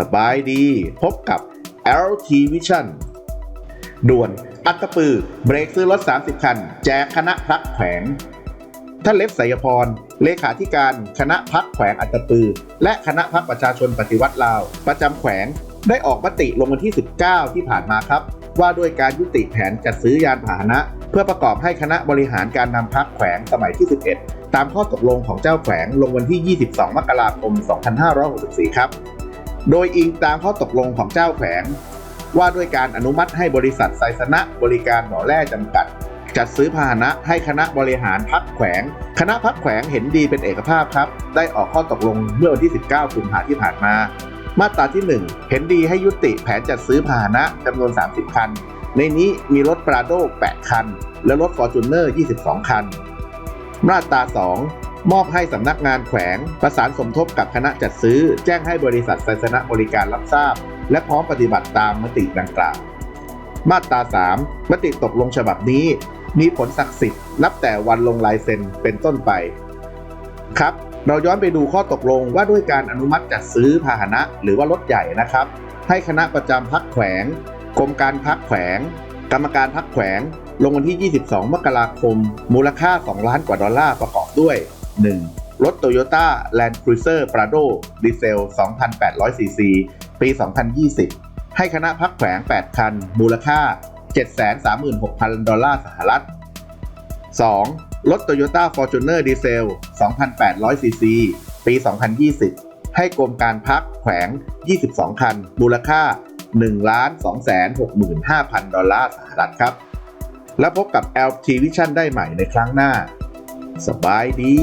สบายดี พบกับ LT Vision ด่วน อัตปือ เบรกซื้อรถ 30 คัน แจกคณะพักแขวงท่านเล็บสยพร เลขาธิการคณะพักแขวงอัตตปือ และคณะพักประชาชนปฏิวัติลาว ประจำแขวง ได้ออกมติลงวันที่ 19 ที่ผ่านมาครับ ว่าด้วยการยุติแผนจัดซื้อยานพาหนะ เพื่อประกอบให้คณะบริหารการนำพักแขวงสมัยที่ 11 ตามข้อตกลงของเจ้าแขวงลงวันที่ 22 มกราคม 2564 ครับ โดยอิงตามข้อตกลงของเจ้าแขวง ว่าด้วยการอนุมัติให้บริษัทไซสนะบริการหน่อแร่จำกัด จัดซื้อพาหนะให้คณะบริหารพักแขวง คณะพักแขวงเห็นดีเป็นเอกภาพครับ ได้ออกข้อตกลงเมื่อวันที่ 19กุมภาที่ผ่านมา มาตราที่ 1 เห็นดีให้ยุติแผนจัดซื้อพาหนะจำนวน 30 คัน ในนี้มีรถปราโด8คัน และรถฟอร์จูเนอร์22 คัน มาตรา 2 มอบให้สำนักงานแขวง ประสานสมทบกับคณะจัดซื้อ แจ้งให้บริษัทไซสนะบริการรับทราบ และพร้อมปฏิบัติตามมติดังกล่าว มาตรา 3 มติตกลงฉบับนี้ มีผลศักดิ์สิทธิ์นับแต่วันลงลายเซ็นเป็นต้นไป ครับ เราย้อนไปดูข้อตกลงว่าด้วยการอนุมัติจัดซื้อพาหนะหรือว่ารถใหญ่นะครับ ให้คณะประจำพักแขวงกรมการพักแขวง กรรมการพักแขวง ลงวันที่ 22 มกราคม มูลค่า 2 ล้านกว่าดอลลาร์ประกอบด้วย 1. รถ Toyota Land Cruiser Prado ดีเซล 2,800 ซีซี ปี 2020 ให้คณะพักแขวง 8 คัน มูลค่า 736,000 ดอลลาร์สหรัฐ 2. รถ Toyota Fortuner Diesel 2,800 ซีซี ปี 2020 ให้กรมการพักแขวง 22 คัน มูลค่า 1,265,000 ดอลลาร์สหรัฐครับ แล้วพบกับ LT Vision ได้ใหม่ในครั้งหน้า สบายดี